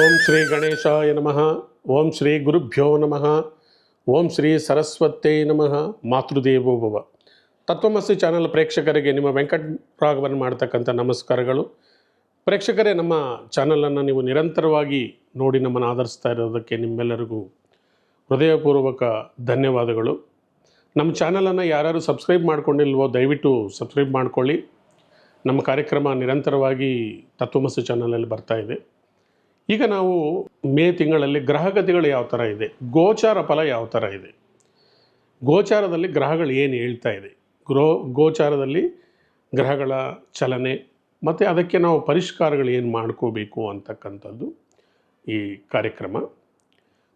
ಓಂ ಶ್ರೀ ಗಣೇಶಾಯ ನಮಃ. ಓಂ ಶ್ರೀ ಗುರುಭ್ಯೋ ನಮಃ. ಓಂ ಶ್ರೀ ಸರಸ್ವತೇ ನಮಃ. ಮಾತೃದೇವೋ ಭವ. ತತ್ವಮಸಿ ಚಾನಲ್ ಪ್ರೇಕ್ಷಕರಿಗೆ ನಿಮ್ಮ ವೆಂಕಟ ರಾಘವನ್ ಮಾಡ್ತಕ್ಕಂಥ ನಮಸ್ಕಾರಗಳು. ಪ್ರೇಕ್ಷಕರೇ, ನಮ್ಮ ಚಾನಲನ್ನು ನೀವು ನಿರಂತರವಾಗಿ ನೋಡಿ ನಮ್ಮನ್ನು ಆಧರಿಸ್ತಾ ಇರೋದಕ್ಕೆ ನಿಮ್ಮೆಲ್ಲರಿಗೂ ಹೃದಯಪೂರ್ವಕ ಧನ್ಯವಾದಗಳು. ನಮ್ಮ ಚಾನಲನ್ನು ಯಾರು ಸಬ್ಸ್ಕ್ರೈಬ್ ಮಾಡ್ಕೊಂಡಿಲ್ವೋ ದಯವಿಟ್ಟು ಸಬ್ಸ್ಕ್ರೈಬ್ ಮಾಡ್ಕೊಳ್ಳಿ. ನಮ್ಮ ಕಾರ್ಯಕ್ರಮ ನಿರಂತರವಾಗಿ ತತ್ವಮಸ್ತಿ ಚಾನಲಲ್ಲಿ ಬರ್ತಾ ಇದೆ. ಈಗ ನಾವು ಮೇ ತಿಂಗಳಲ್ಲಿ ಗ್ರಹಗತಿಗಳು ಯಾವ ಥರ ಇದೆ? ಗೋಚಾರ ಫಲ ಯಾವ ಥರ ಇದೆ? ಗೋಚಾರದಲ್ಲಿ ಗ್ರಹಗಳು ಏನು ಹೇಳ್ತಾ ಇದೆ? ಗ್ರೋ, ಗೋಚಾರದಲ್ಲಿ ಗ್ರಹಗಳ ಚಲನೆ ಮತ್ತು ಅದಕ್ಕೆ ನಾವು ಪರಿಷ್ಕಾರಗಳು ಏನು ಮಾಡ್ಕೋಬೇಕು ಅಂತಕ್ಕಂಥದ್ದು ಈ ಕಾರ್ಯಕ್ರಮ.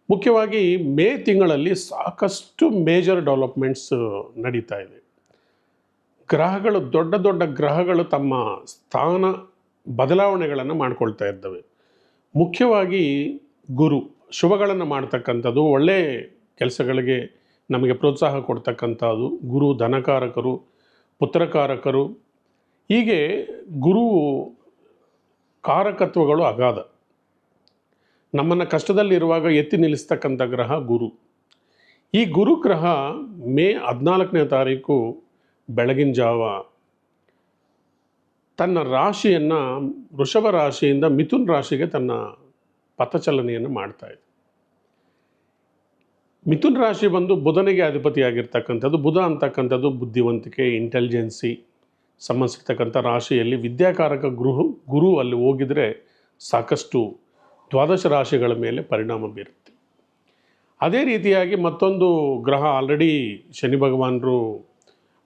ಮುಖ್ಯವಾಗಿ ಮೇ ತಿಂಗಳಲ್ಲಿ ಸಾಕಷ್ಟು ಮೇಜರ್ ಡೆವಲಪ್ಮೆಂಟ್ಸ್ ನಡೀತಾ ಇದೆ. ಗ್ರಹಗಳು ದೊಡ್ಡ ದೊಡ್ಡ ಗ್ರಹಗಳು ತಮ್ಮ ಸ್ಥಾನ ಬದಲಾವಣೆಗಳನ್ನು ಮಾಡ್ಕೊಳ್ತಾ ಇರ್ತವೆ ಮುಖ್ಯವಾಗಿ ಗುರು, ಶುಭಗಳನ್ನು ಮಾಡ್ತಕ್ಕಂಥದ್ದು ಒಳ್ಳೆಯ ಕೆಲಸಗಳಿಗೆ ನಮಗೆ ಪ್ರೋತ್ಸಾಹ ಕೊಡ್ತಕ್ಕಂಥದ್ದು, ಗುರು, ಧನಕಾರಕರು, ಪುತ್ರಕಾರಕರು. ಹೀಗೆ ಗುರು ಕಾರಕತ್ವಗಳು ಅಗಾಧ. ನಮ್ಮನ್ನು ಕಷ್ಟದಲ್ಲಿರುವಾಗ ಎತ್ತಿ ನಿಲ್ಲಿಸ್ತಕ್ಕಂಥ ಗ್ರಹ ಗುರು. ಈ ಗುರು ಗ್ರಹ ಮೇ ಹದಿನಾಲ್ಕನೇ ತಾರೀಕು, ಬೆಳಗಿನ ಜಾವ ತನ್ನ ರಾಶಿಯನ್ನು ವೃಷಭ ರಾಶಿಯಿಂದ ಮಿಥುನ್ ರಾಶಿಗೆ ತನ್ನ ಪಥಚಲನೆಯನ್ನು ಮಾಡ್ತಾ ಇದೆ. ಮಿಥುನ್ ರಾಶಿ ಬಂದು ಬುಧನಿಗೆ ಅಧಿಪತಿಯಾಗಿರ್ತಕ್ಕಂಥದ್ದು, ಬುಧ ಅಂತಕ್ಕಂಥದ್ದು ಬುದ್ಧಿವಂತಿಕೆ ಇಂಟೆಲಿಜೆನ್ಸಿ ಸಂಬಂಧಿಸಿರ್ತಕ್ಕಂಥ ರಾಶಿಯಲ್ಲಿ ವಿದ್ಯಾಕಾರಕ ಗೃಹ, ಗುರು ಅಲ್ಲಿ ಹೋಗಿದರೆ ಸಾಕಷ್ಟು ದ್ವಾದಶ ರಾಶಿಗಳ ಮೇಲೆ ಪರಿಣಾಮ ಬೀರುತ್ತೆ. ಅದೇ ರೀತಿಯಾಗಿ ಮತ್ತೊಂದು ಗ್ರಹ ಆಲ್ರೆಡಿ ಶನಿ ಭಗವಾನರು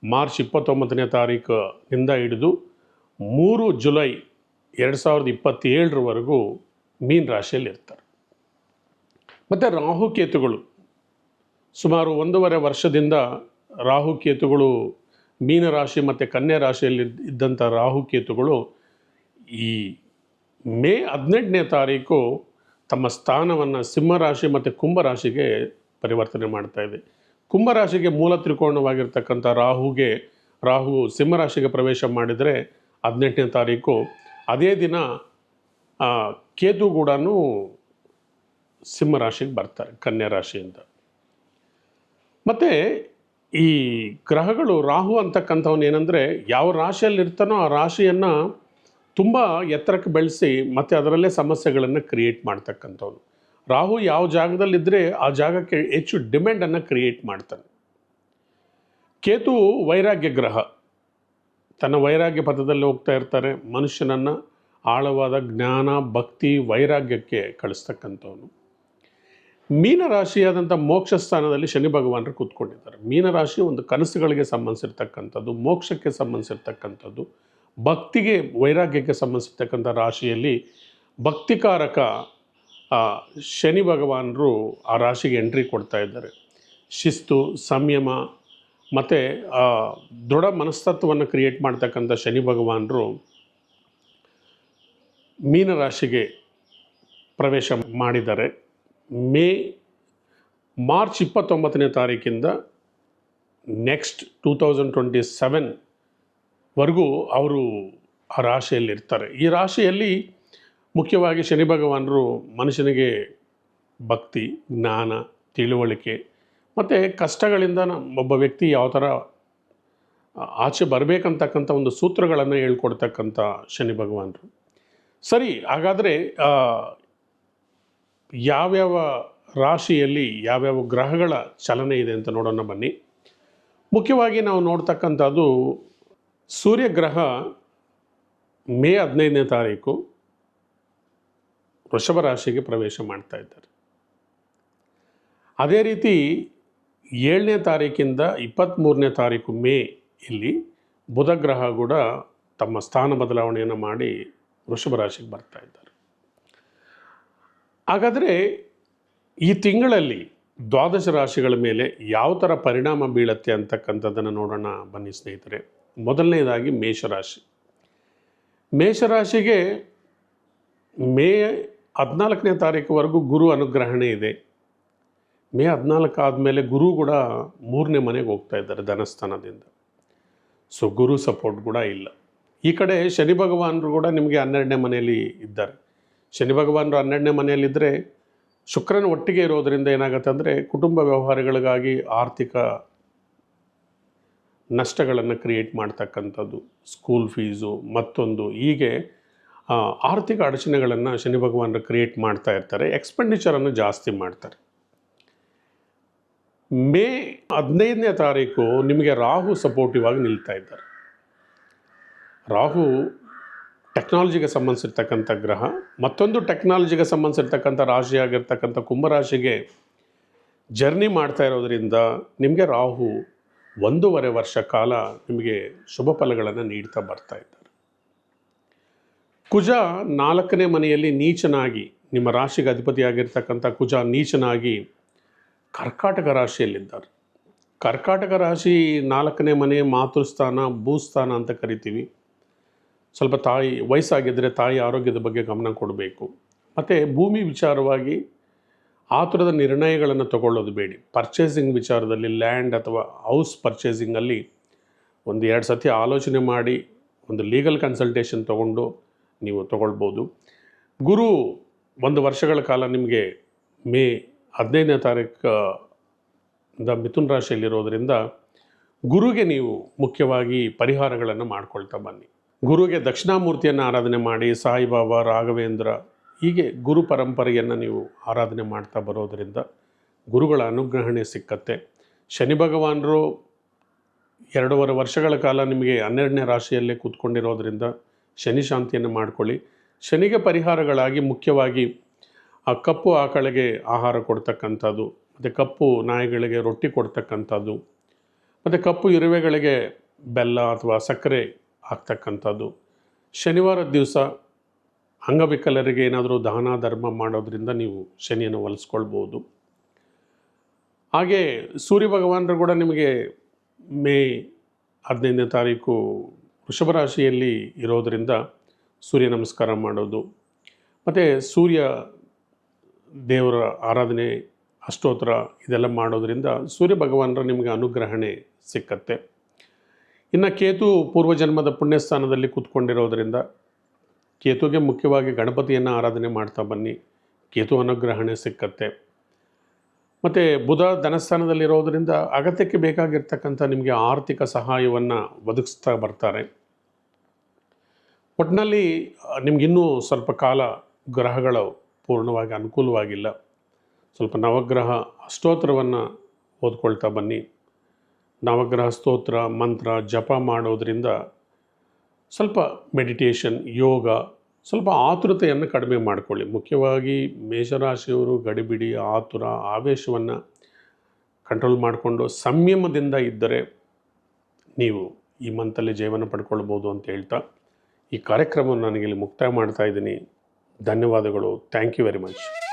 ಮಾರ್ಚ್ ಇಪ್ಪತ್ತೊಂಬತ್ತನೇ ತಾರೀಕಿನಿಂದ ಹಿಡಿದು ಮೂರು ಜುಲೈ ಎರಡು ಸಾವಿರದ ಇಪ್ಪತ್ತೇಳರವರೆಗೂ ಮೀನ ರಾಶಿಯಲ್ಲಿ ಇರ್ತಾರೆ ಮತ್ತು ರಾಹುಕೇತುಗಳು ಸುಮಾರು ಒಂದೂವರೆ ವರ್ಷದಿಂದ ರಾಹುಕೇತುಗಳು ಮೀನ ರಾಶಿ ಮತ್ತು ಕನ್ಯಾ ರಾಶಿಯಲ್ಲಿ ಇದ್ದಂಥ ರಾಹುಕೇತುಗಳು ಈ ಮೇ ಹದಿನೆಂಟನೇ ತಾರೀಕು ತಮ್ಮ ಸ್ಥಾನವನ್ನು ಸಿಂಹರಾಶಿ ಮತ್ತು ಕುಂಭರಾಶಿಗೆ ಪರಿವರ್ತನೆ ಮಾಡ್ತಾ ಇದೆ. ಕುಂಭರಾಶಿಗೆ ಮೂಲ ತ್ರಿಕೋಣವಾಗಿರ್ತಕ್ಕಂಥ ರಾಹುಗೆ, ರಾಹು ಸಿಂಹರಾಶಿಗೆ ಪ್ರವೇಶ ಮಾಡಿದರೆ ಹದಿನೆಂಟನೇ ತಾರೀಕು. ಅದೇ ದಿನ ಕೇತು ಕೂಡ ಸಿಂಹರಾಶಿಗೆ ಬರ್ತಾರೆ, ಕನ್ಯಾ ರಾಶಿಯಿಂದ. ಮತ್ತು ಈ ಗ್ರಹಗಳು ರಾಹು ಅಂತಕ್ಕಂಥವನು ಏನಂದರೆ, ಯಾವ ರಾಶಿಯಲ್ಲಿ ಇರ್ತಾನೋ ಆ ರಾಶಿಯನ್ನು ತುಂಬ ಎತ್ತರಕ್ಕೆ ಬೆಳೆಸಿ, ಮತ್ತು ಅದರಲ್ಲೇ ಸಮಸ್ಯೆಗಳನ್ನು ಕ್ರಿಯೇಟ್ ಮಾಡ್ತಕ್ಕಂಥವ್ನು. ರಾಹು ಯಾವ ಜಾಗದಲ್ಲಿದ್ದರೆ ಆ ಜಾಗಕ್ಕೆ ಹೆಚ್ಚು ಡಿಮ್ಯಾಂಡನ್ನು ಕ್ರಿಯೇಟ್ ಮಾಡ್ತಾನೆ. ಕೇತು ವೈರಾಗ್ಯ ಗ್ರಹ. ತನ್ನ ವೈರಾಗ್ಯ ಪಥದಲ್ಲಿ ಹೋಗ್ತಾ ಇರ್ತಾರೆ. ಮನುಷ್ಯನನ್ನು ಆಳವಾದ ಜ್ಞಾನ, ಭಕ್ತಿ, ವೈರಾಗ್ಯಕ್ಕೆ ಕಳಿಸ್ತಕ್ಕಂಥವನು. ಮೀನರಾಶಿಯಾದಂಥ ಮೋಕ್ಷ ಸ್ಥಾನದಲ್ಲಿ ಶನಿ ಭಗವಾನರು ಕೂತ್ಕೊಂಡಿದ್ದಾರೆ. ಮೀನರಾಶಿ ಒಂದು ಕನಸುಗಳಿಗೆ ಸಂಬಂಧಿಸಿರ್ತಕ್ಕಂಥದ್ದು, ಮೋಕ್ಷಕ್ಕೆ ಸಂಬಂಧಿಸಿರ್ತಕ್ಕಂಥದ್ದು, ಭಕ್ತಿಗೆ, ವೈರಾಗ್ಯಕ್ಕೆ ಸಂಬಂಧಿಸಿರ್ತಕ್ಕಂಥ ರಾಶಿಯಲ್ಲಿ ಭಕ್ತಿಕಾರಕ ಶನಿ ಭಗವಾನರು ಆ ರಾಶಿಗೆ ಎಂಟ್ರಿ ಕೊಡ್ತಾ ಇದ್ದಾರೆ. ಶಿಸ್ತು, ಸಂಯಮ ಮತ್ತು ದೃಢ ಮನಸ್ತತ್ವವನ್ನು ಕ್ರಿಯೇಟ್ ಮಾಡ್ತಕ್ಕಂಥ ಶನಿ ಭಗವಾನರು ಮೀನರಾಶಿಗೆ ಪ್ರವೇಶ ಮಾಡಿದ್ದಾರೆ. ಮೇ, ಮಾರ್ಚ್ ಇಪ್ಪತ್ತೊಂಬತ್ತನೇ ತಾರೀಕಿಂದ ನೆಕ್ಸ್ಟ್ ಟೂ ತೌಸಂಡ್ ಟ್ವೆಂಟಿ ಸೆವೆನ್ವರೆಗೂ ಅವರು ಆ ರಾಶಿಯಲ್ಲಿರ್ತಾರೆ. ಈ ರಾಶಿಯಲ್ಲಿ ಮುಖ್ಯವಾಗಿ ಶನಿ ಭಗವಾನರು ಮನುಷ್ಯನಿಗೆ ಭಕ್ತಿ, ಜ್ಞಾನ, ತಿಳುವಳಿಕೆ ಮತ್ತು ಕಷ್ಟಗಳಿಂದ ಒಬ್ಬ ವ್ಯಕ್ತಿ ಯಾವ ಥರ ಆಚೆ ಬರಬೇಕಂತಕ್ಕಂಥ ಒಂದು ಸೂತ್ರಗಳನ್ನು ಹೇಳ್ಕೊಡ್ತಕ್ಕಂಥ ಶನಿ ಭಗವಾನರು. ಸರಿ, ಹಾಗಾದರೆ ಯಾವ್ಯಾವ ರಾಶಿಯಲ್ಲಿ ಯಾವ್ಯಾವ ಗ್ರಹಗಳ ಚಲನೆ ಇದೆ ಅಂತ ನೋಡೋಣ ಬನ್ನಿ. ಮುಖ್ಯವಾಗಿ ನಾವು ನೋಡ್ತಕ್ಕಂಥದ್ದು ಸೂರ್ಯಗ್ರಹ ಮೇ ಹದಿನೈದನೇ ತಾರೀಕು ವೃಷಭ ರಾಶಿಗೆ ಪ್ರವೇಶ ಮಾಡ್ತಾ ಇದ್ದಾರೆ. ಅದೇ ರೀತಿ ಏಳನೇ ತಾರೀಕಿಂದ ಇಪ್ಪತ್ತ್ಮೂರನೇ ತಾರೀಕು ಮೇ ಇಲ್ಲಿ ಬುಧಗ್ರಹ ಕೂಡ ತಮ್ಮ ಸ್ಥಾನ ಬದಲಾವಣೆಯನ್ನು ಮಾಡಿ ವೃಷಭ ರಾಶಿಗೆ ಬರ್ತಾ ಇದ್ದಾರೆ. ಹಾಗಾದರೆ ಈ ತಿಂಗಳಲ್ಲಿ ದ್ವಾದಶ ರಾಶಿಗಳ ಮೇಲೆ ಯಾವ ಥರ ಪರಿಣಾಮ ಬೀಳತ್ತೆ ಅಂತಕ್ಕಂಥದ್ದನ್ನು ನೋಡೋಣ ಬನ್ನಿ ಸ್ನೇಹಿತರೆ. ಮೊದಲನೇದಾಗಿ ಮೇಷರಾಶಿ ಮೇಷರಾಶಿಗೆ ಮೇ ಹದಿನಾಲ್ಕನೇ ತಾರೀಕುವರೆಗೂ ಗುರು ಅನುಗ್ರಹಣೆ ಇದೆ. ಮೇ ಹದಿನಾಲ್ಕು ಆದಮೇಲೆ ಗುರು ಕೂಡ ಮೂರನೇ ಮನೆಗೆ ಹೋಗ್ತಾ ಇದ್ದಾರೆ ಧನಸ್ಥಾನದಿಂದ. ಸೊ ಗುರು ಸಪೋರ್ಟ್ ಕೂಡ ಇಲ್ಲ. ಈ ಕಡೆ ಶನಿ ಭಗವಾನರು ಕೂಡ ನಿಮಗೆ ಹನ್ನೆರಡನೇ ಮನೆಯಲ್ಲಿ ಇದ್ದಾರೆ. ಶನಿ ಭಗವಾನರು ಹನ್ನೆರಡನೇ ಮನೆಯಲ್ಲಿದ್ದರೆ ಶುಕ್ರನ ಒಟ್ಟಿಗೆ ಇರೋದರಿಂದ ಏನಾಗುತ್ತೆ ಅಂದರೆ ಕುಟುಂಬ ವ್ಯವಹಾರಗಳಿಗಾಗಿ ಆರ್ಥಿಕ ನಷ್ಟಗಳನ್ನು ಕ್ರಿಯೇಟ್ ಮಾಡ್ತಕ್ಕಂಥದ್ದು ಸ್ಕೂಲ್ ಫೀಸು ಮತ್ತೊಂದು ಹೀಗೆ ಆರ್ಥಿಕ ಅಡಚಣೆಗಳನ್ನು ಶನಿ ಭಗವಾನರು ಕ್ರಿಯೇಟ್ ಮಾಡ್ತಾ ಇರ್ತಾರೆ. ಎಕ್ಸ್ಪೆಂಡಿಚರನ್ನು ಜಾಸ್ತಿ ಮಾಡ್ತಾರೆ. ಮೇ ಹದಿನೈದನೇ ತಾರೀಕು ನಿಮಗೆ ರಾಹು ಸಪೋರ್ಟಿವ್ ಆಗಿ ನಿಲ್ತಾ ಇದ್ದಾರೆ. ರಾಹು ಟೆಕ್ನಾಲಜಿಗೆ ಸಂಬಂಧಿಸಿರ್ತಕ್ಕಂಥ ಗ್ರಹ, ಮತ್ತೊಂದು ಟೆಕ್ನಾಲಜಿಗೆ ಸಂಬಂಧಿಸಿರ್ತಕ್ಕಂಥ ರಾಶಿಯಾಗಿರ್ತಕ್ಕಂಥ ಕುಂಭರಾಶಿಗೆ ಜರ್ನಿ ಮಾಡ್ತಾ ಇರೋದರಿಂದ ನಿಮಗೆ ರಾಹು ಒಂದೂವರೆ ವರ್ಷ ಕಾಲ ನಿಮಗೆ ಶುಭ ಫಲಗಳನ್ನು ನೀಡ್ತಾ ಬರ್ತಾ ಇದ್ದಾರೆ. ಕುಜ ನಾಲ್ಕನೇ ಮನೆಯಲ್ಲಿ ನೀಚನಾಗಿ, ನಿಮ್ಮ ರಾಶಿಗೆ ಅಧಿಪತಿಯಾಗಿರ್ತಕ್ಕಂಥ ಕುಜ ನೀಚನಾಗಿ ಕರ್ಕಾಟಕ ರಾಶಿಯಲ್ಲಿದ್ದಾರೆ. ಕರ್ಕಾಟಕ ರಾಶಿ ನಾಲ್ಕನೇ ಮನೆ, ಮಾತೃಸ್ಥಾನ, ಭೂಸ್ಥಾನ ಅಂತ ಕರಿತೀವಿ. ಸ್ವಲ್ಪ ತಾಯಿ ವಯಸ್ಸಾಗಿದ್ದರೆ ತಾಯಿ ಆರೋಗ್ಯದ ಬಗ್ಗೆ ಗಮನ ಕೊಡಬೇಕು. ಮತ್ತು ಭೂಮಿ ವಿಚಾರವಾಗಿ ಆತುರದ ನಿರ್ಣಯಗಳನ್ನು ತಗೊಳ್ಳೋದು ಬೇಡಿ. ಪರ್ಚೇಸಿಂಗ್ ವಿಚಾರದಲ್ಲಿ ಲ್ಯಾಂಡ್ ಅಥವಾ ಹೌಸ್ ಪರ್ಚೇಸಿಂಗಲ್ಲಿ ಒಂದು ಎರಡು ಸತಿ ಆಲೋಚನೆ ಮಾಡಿ, ಒಂದು ಲೀಗಲ್ ಕನ್ಸಲ್ಟೇಷನ್ ತಗೊಂಡು ನೀವು ತಗೊಳ್ಬೋದು. ಗುರು, ಒಂದು ವರ್ಷಗಳ ಕಾಲ ನಿಮಗೆ ಮೇ ಹದಿನೈದನೇ ತಾರೀಕು ಇಂದ ಮಿಥುನ್ ರಾಶಿಯಲ್ಲಿರೋದರಿಂದ ಗುರುಗೆ ನೀವು ಮುಖ್ಯವಾಗಿ ಪರಿಹಾರಗಳನ್ನು ಮಾಡ್ಕೊಳ್ತಾ ಬನ್ನಿ. ಗುರುಗೆ ದಕ್ಷಿಣಾಮೂರ್ತಿಯನ್ನು ಆರಾಧನೆ ಮಾಡಿ, ಸಾಯಿಬಾಬಾ, ರಾಘವೇಂದ್ರ, ಹೀಗೆ ಗುರು ಪರಂಪರೆಯನ್ನು ನೀವು ಆರಾಧನೆ ಮಾಡ್ತಾ ಬರೋದರಿಂದ ಗುರುಗಳ ಅನುಗ್ರಹಣೆ ಸಿಕ್ಕತ್ತೆ. ಶನಿ ಭಗವಾನರು ಎರಡೂವರೆ ವರ್ಷಗಳ ಕಾಲ ನಿಮಗೆ ಹನ್ನೆರಡನೇ ರಾಶಿಯಲ್ಲೇ ಕೂತ್ಕೊಂಡಿರೋದ್ರಿಂದ ಶನಿ ಶಾಂತಿಯನ್ನು ಮಾಡ್ಕೊಳ್ಳಿ. ಶನಿಗೆ ಪರಿಹಾರಗಳಾಗಿ ಮುಖ್ಯವಾಗಿ ಆ ಕಪ್ಪು ಆಕಳಿಗೆ ಆಹಾರ ಕೊಡ್ತಕ್ಕಂಥದ್ದು, ಮತ್ತು ಕಪ್ಪು ನಾಯಿಗಳಿಗೆ ರೊಟ್ಟಿ ಕೊಡ್ತಕ್ಕಂಥದ್ದು, ಮತ್ತು ಕಪ್ಪು ಇರುವೆಗಳಿಗೆ ಬೆಲ್ಲ ಅಥವಾ ಸಕ್ಕರೆ ಹಾಕ್ತಕ್ಕಂಥದ್ದು. ಶನಿವಾರದ ದಿವಸ ಅಂಗವಿಕಲರಿಗೆ ಏನಾದರೂ ದಾನ, ಧರ್ಮ ಮಾಡೋದ್ರಿಂದ ನೀವು ಶನಿಯನ್ನು ಒಲಿಸ್ಕೊಳ್ಬೋದು ಹಾಗೆ ಸೂರ್ಯ ಭಗವಾನರು ಕೂಡ ನಿಮಗೆ ಮೇ ಹದಿನೈದನೇ ತಾರೀಕು ವೃಷಭ ರಾಶಿಯಲ್ಲಿ ಇರೋದರಿಂದ ಸೂರ್ಯ ನಮಸ್ಕಾರ ಮಾಡೋದು. ಮತ್ತು ಸೂರ್ಯ ದೇವರ ಆರಾಧನೆ ಅಷ್ಟೋತ್ತರ ಇದೆಲ್ಲ ಮಾಡೋದರಿಂದ ಸೂರ್ಯ ಭಗವಾನರ ನಿಮಗೆ ಅನುಗ್ರಹಣೆ ಸಿಕ್ಕತ್ತೆ. ಇನ್ನು ಕೇತು ಪೂರ್ವಜನ್ಮದ ಪುಣ್ಯಸ್ಥಾನದಲ್ಲಿ ಕೂತ್ಕೊಂಡಿರೋದರಿಂದ ಕೇತುಗೆ ಮುಖ್ಯವಾಗಿ ಗಣಪತಿಯನ್ನು ಆರಾಧನೆ ಮಾಡ್ತಾ ಬನ್ನಿ. ಕೇತು ಅನುಗ್ರಹಣೆ ಸಿಕ್ಕತ್ತೆ. ಮತ್ತು ಬುಧ ಧನಸ್ಥಾನದಲ್ಲಿರೋದರಿಂದ ಅಗತ್ಯಕ್ಕೆ ಬೇಕಾಗಿರ್ತಕ್ಕಂಥ ನಿಮಗೆ ಆರ್ಥಿಕ ಸಹಾಯವನ್ನು ಒದಗಿಸ್ತಾ ಬರ್ತಾರೆ. ಒಟ್ಟಿನಲ್ಲಿ ನಿಮಗಿನ್ನೂ ಸ್ವಲ್ಪ ಕಾಲ ಗ್ರಹಗಳು ಪೂರ್ಣವಾಗಿ ಅನುಕೂಲವಾಗಿಲ್ಲ. ಸ್ವಲ್ಪ ನವಗ್ರಹ ಸ್ತೋತ್ರವನ್ನು ಓದ್ಕೊಳ್ತಾ ಬನ್ನಿ. ನವಗ್ರಹ ಸ್ತೋತ್ರ, ಮಂತ್ರ, ಜಪ ಮಾಡೋದರಿಂದ ಸ್ವಲ್ಪ ಮೆಡಿಟೇಷನ್ ಯೋಗ ಸ್ವಲ್ಪ ಆತುರತೆಯನ್ನು ಕಡಿಮೆ ಮಾಡಿಕೊಳ್ಳಿ. ಮುಖ್ಯವಾಗಿ ಮೇಷರಾಶಿಯವರು ಗಡಿಬಿಡಿ, ಆತುರ, ಆವೇಶವನ್ನು ಕಂಟ್ರೋಲ್ ಮಾಡಿಕೊಂಡು ಸಂಯಮದಿಂದ ಇದ್ದರೆ ನೀವು ಈ ಮಂತಲ್ಲಿ ಜೀವನ ಪಡ್ಕೊಳ್ಬೋದು ಅಂತ ಹೇಳ್ತಾ ಈ ಕಾರ್ಯಕ್ರಮವನ್ನು ನನಗಿಲ್ಲಿ ಮುಕ್ತಾಯ ಮಾಡ್ತಾ ಇದ್ದೀನಿ. ಧನ್ಯವಾದಗಳು. Thank you very much